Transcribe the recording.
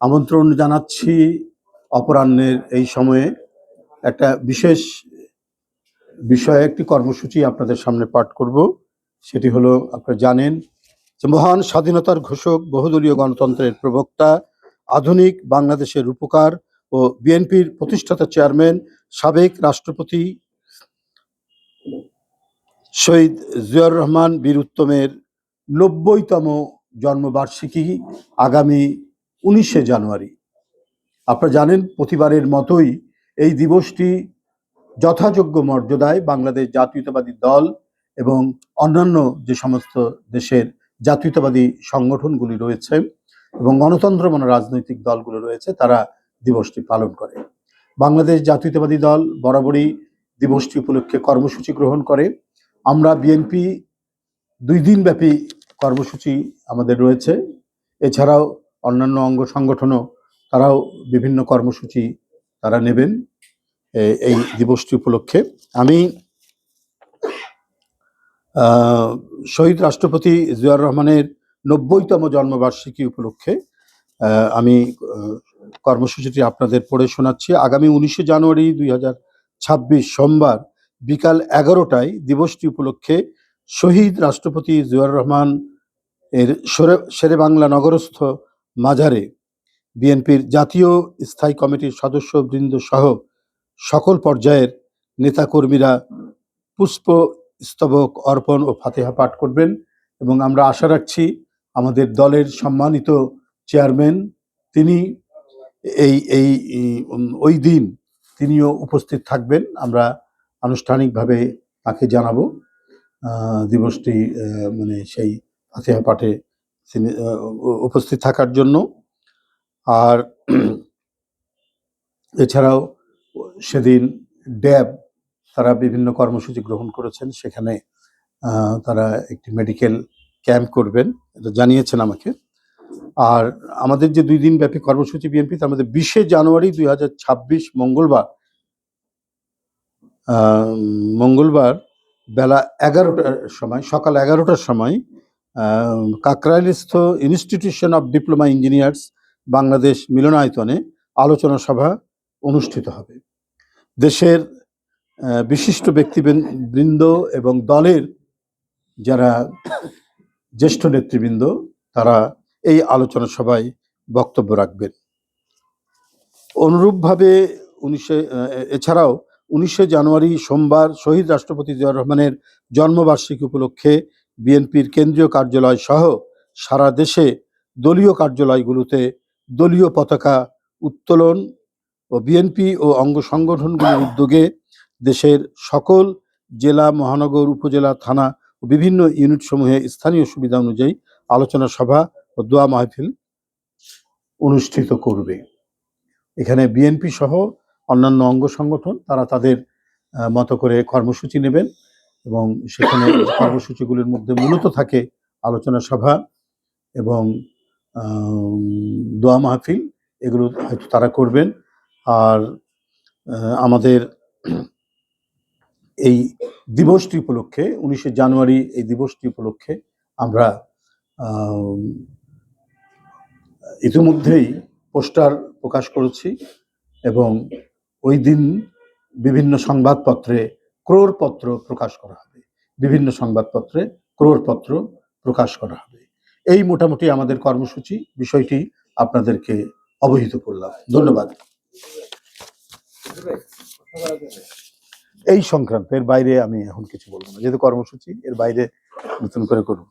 আমন্ত্রণ জানাচ্ছি অপরাহ্নের এই সময়ে। একটা বিশেষ বিষয়ে একটি কর্মসূচি আপনাদের সামনে পাঠ করব। সেটি হলো, আপনারা জানেন যে মহান স্বাধীনতার ঘোষক, বহুদলীয় গণতন্ত্রের প্রবক্তা, আধুনিক বাংলাদেশের রূপকার ও বিএনপির প্রতিষ্ঠাতা চেয়ারম্যান, সাবেক রাষ্ট্রপতি শহীদ জিয়াউর রহমান বীর উত্তমের নব্বইতম জন্মবার্ষিকী আগামী উনিশে জানুয়ারি। আপনারা জানেন, প্রতিবারের মতোই এই দিবসটি যথাযোগ্য মর্যাদায় বাংলাদেশ জাতীয়তাবাদী দল এবং অন্যান্য যে সমস্ত দেশের জাতীয়তাবাদী সংগঠনগুলি রয়েছে এবং গণতন্ত্রমনা রাজনৈতিক দলগুলো রয়েছে, তারা দিবসটি পালন করে। বাংলাদেশ জাতীয়তাবাদী দল বরাবরই দিবসটি উপলক্ষে কর্মসূচি গ্রহণ করে। আমরা বিএনপি দুই দিনব্যাপী কর্মসূচি আমাদের রয়েছে। এছাড়াও অন্যান্য অঙ্গ সংগঠনও তারাও বিভিন্ন কর্মসূচি তারা নেবেন এই দিবসটি উপলক্ষে। আমি শহীদ রাষ্ট্রপতি জিয়াউর রহমানের নব্বইতম জন্মবার্ষিকী উপলক্ষে আমি কর্মসূচিটি আপনাদের পড়ে শোনাচ্ছি। আগামী উনিশে জানুয়ারি দুই হাজার ছাব্বিশ সোমবার বিকাল এগারোটায় দিবসটি উপলক্ষে শহীদ রাষ্ট্রপতি জিয়াউর রহমান এর শেরে বাংলা নগরস্থ মাজারে বিএনপির জাতীয় স্থায়ী কমিটির সদস্যবৃন্দ সহ সকল পর্যায়ের নেতাকর্মীরা পুষ্প স্তবক অর্পণ ও ফাতেহা পাঠ করবেন এবং আমরা আশা রাখছি আমাদের দলের সম্মানিত চেয়ারম্যান তিনি এই এই ওই দিন তিনিও উপস্থিত থাকবেন। আমরা আনুষ্ঠানিকভাবে তাকে জানাব। দিবসটি মানে সেই ফাতেহা পাঠে তিনি উপস্থিত থাকার জন্য। আর এছাড়াও সেদিন ড্যাব, তারা বিভিন্ন কর্মসূচি গ্রহণ করেছেন। সেখানে তারা একটি মেডিকেল ক্যাম্প করবেন, এটা জানিয়েছেন আমাকে। আর আমাদের যে দুই দিন ব্যাপী কর্মসূচি বিএনপি, তার মধ্যে বিশে জানুয়ারি দুই হাজার ছাব্বিশ মঙ্গলবার মঙ্গলবার বেলা এগারোটার সময়, সকাল এগারোটার সময় কাকরাইলস্থ institution of diploma engineers Bangladesh মিলনায়তনে আলোচনা সভা অনুষ্ঠিত হবে। দেশের বিশিষ্ট ব্যক্তিবৃন্দ এবং দলের যারা জ্যেষ্ঠ নেতৃবৃন্দ, তারা এই আলোচনা সভায় বক্তব্য রাখবেন। অনুরূপভাবে উনিশে এছাড়াও উনিশে জানুয়ারি সোমবার শহীদ রাষ্ট্রপতি জিয়াউর রহমানের জন্মবার্ষিকী উপলক্ষে বিএনপির কেন্দ্রীয় কার্যালয় সহ সারা দেশে দলীয় কার্যালয়গুলোতে দলীয় পতাকা উত্তোলন ও বিএনপি ও অঙ্গ সংগঠনগুলির উদ্যোগে দেশের সকল জেলা, মহানগর, উপজেলা, থানা ও বিভিন্ন ইউনিট সমূহে স্থানীয় সুবিধা অনুযায়ী আলোচনা সভা ও দোয়া মাহফিল অনুষ্ঠিত করবে। এখানে বিএনপি সহ অন্যান্য অঙ্গ সংগঠন, তারা তাদের মতো করে কর্মসূচি নেবেন। এবং সেখানে কর্মসূচিগুলির মধ্যে মূলত থাকে আলোচনা সভা এবং দোয়া মাহফিল। এগুলো হয়তো তারা করবেন। আর আমাদের এই দিবসটি উপলক্ষে উনিশে জানুয়ারি এই দিবসটি উপলক্ষে আমরা আম, ইতিমধ্যেই পোস্টার প্রকাশ করেছি এবং ওই দিন বিভিন্ন সংবাদপত্রে ক্রোড়পত্র প্রকাশ করা হবে। বিভিন্ন সংবাদপত্রে ক্রোড়পত্র প্রকাশ করা হবে। এই মোটামুটি আমাদের কর্মসূচি। বিষয়টি আপনাদেরকে অবহিত করলাম। ধন্যবাদ। এই সংক্রান্ত এর বাইরে আমি এখন কিছু বলব না। যেহেতু কর্মসূচি, এর বাইরে নতুন করে করুন।